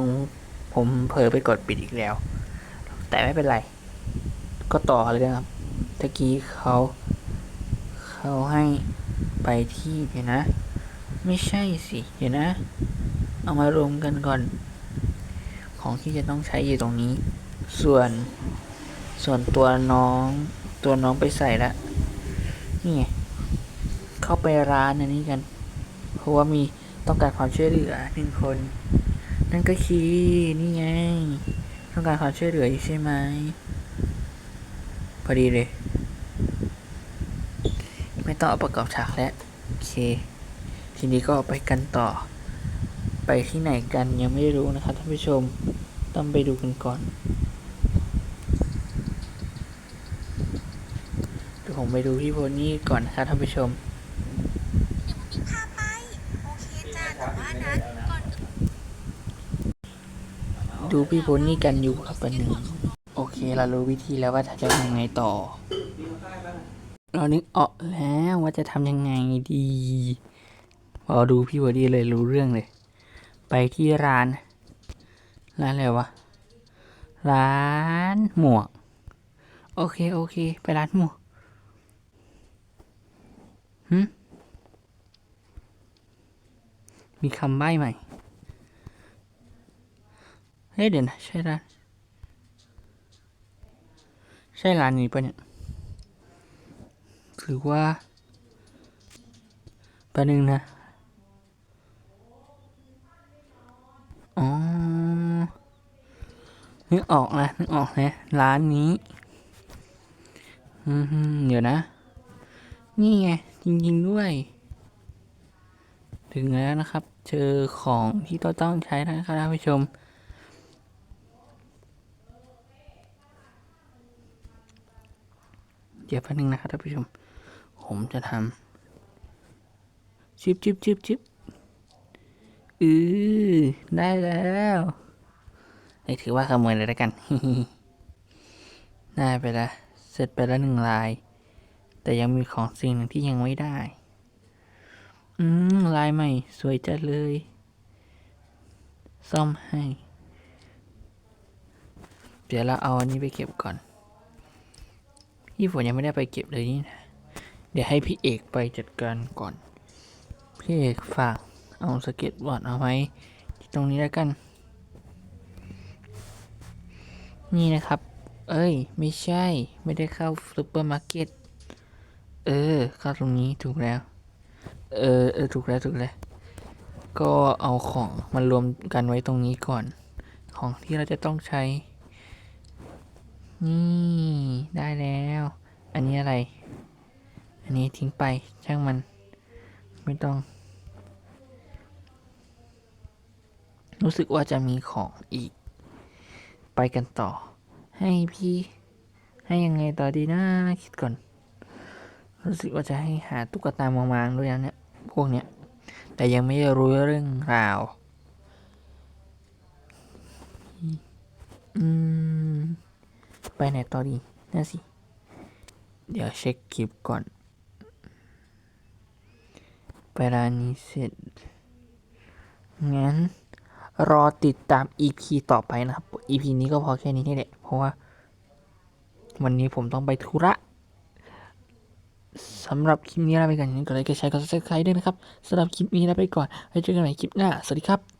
ผมผมเผลอไปกดปิดอีกแล้ว แต่ไม่เป็นไร ก็ต่อเลยนะครับตะกี้เขาเขาให้ไปที่เดี๋ยวนะ ไม่ใช่สิเดี๋ยวนะ เอามารวมกันก่อน ของที่จะต้องใช้อยู่ตรงนี้ ส่วนส่วนตัวน้องตัวน้องไปใส่ละนี่ไงเข้าไปร้านอันนี้กัน เพราะว่ามีต้องการความช่วยเหลือหนึ่งคน นั่นก็คือนี่ไงต้องการความช่วยเหลืออยู่ใช่ไหมพอดีเลย ไม่ต้องเอาประกอบฉากแล้วโอเค ทีนี้ก็ไปกันต่อ ไปที่ไหนกันยังไม่รู้นะครับท่านผู้ชมต้องไปดูกันก่อนเดี๋ยวผมไปดูพี่โพนี่ก่อนนะครับท่านผู้ชมเดี๋ยวผมพาไป โอเคจ้าแต่ว่านะ ดูพี่โพนี่กันอยู่ครับปันหนึ่งโอเคเรารู้วิธีแล้วว่าจะทำยังไงต่อ เรานึกออกแล้วว่าจะทำยังไงดีพอดูพี่โพนี่เลยรู้เรื่องเลย ไปที่ร้าน ร้านอะไรวะ ร้านหมวก โอเค โอเค ไปร้านหมวกหึมีคำใบ้ใหม่ เฮ้ยเดี๋ยวนะใช่ร้านใช่ร้านนี้ปะเนี่ยหรือว่าแประหนึ่งนะอ๋อนึกออกนะนึกออกนะร้านนี้อืมเดี๋ยวนะ นี่ไงจริง ๆ ด้วย ถึงแล้วนะครับ เจอของที่เราต้องใช้แล้วนะครับท่านผู้ชม เดี๋ยวแป๊บนึงนะครับท่านผู้ชม ผมจะทำจิบจิบจิบจิบอือได้แล้วไอ้ถือว่าขโมยเลยแล้วกัน ได้ไปแล้ว เสร็จไปแล้วหนึ่งลาย แต่ยังมีของสิ่งหนึ่งที่ยังไม่ได้ อืม ลายใหม่ สวยจัดเลย ซ่อมให้ เดี๋ยวเราเอาอันนี้ไปเก็บก่อน พี่ฝนยังไม่ได้ไปเก็บเลยนี่นะเดี๋ยวให้พี่เอกไปจัดการก่อน พี่เอกฝากเอาสเก็ตบอร์ดเอาไว้ที่ตรงนี้แล้วกัน นี่นะครับ เอ้ย ไม่ใช่ ไม่ได้เข้าซูเปอร์มาร์เก็ต เออ เข้าตรงนี้ถูกแล้ว เออ เออ ถูกแล้ว ถูกแล้ว ก็เอาของมารวมกันไว้ตรงนี้ก่อน ของที่เราจะต้องใช้ นี่ได้แล้ว อันนี้อะไร อันนี้ทิ้งไปช่างมัน ไม่ต้อง รู้สึกว่าจะมีของอีก ไปกันต่อ ให้พี่ ให้ยังไงต่อดีนะคิดก่อน รู้สึกว่าจะให้หาตุ๊กตามามางๆด้วยนะเนี่ยพวกเนี้ย แต่ยังไม่รู้เรื่องราว อืม ไปไหนต่อดีนั่นสิ เดี๋ยวเช็คคลิปก่อน ไปร้านนี้เสร็จ งั้น รอติดตาม EP ต่อไปนะครับ EP นี้ก็พอแค่นี้นี่แหละ เพราะว่า วันนี้ผมต้องไปธุระสำหรับคลิปนี้ลาไปก่อนอย่างนี้ก็เลยก็ใช้ก็ subscribe ด้วยนะครับสำหรับคลิปนี้ลาไปก่อนไว้เจอกันใหม่คลิปหน้า สวัสดีครับ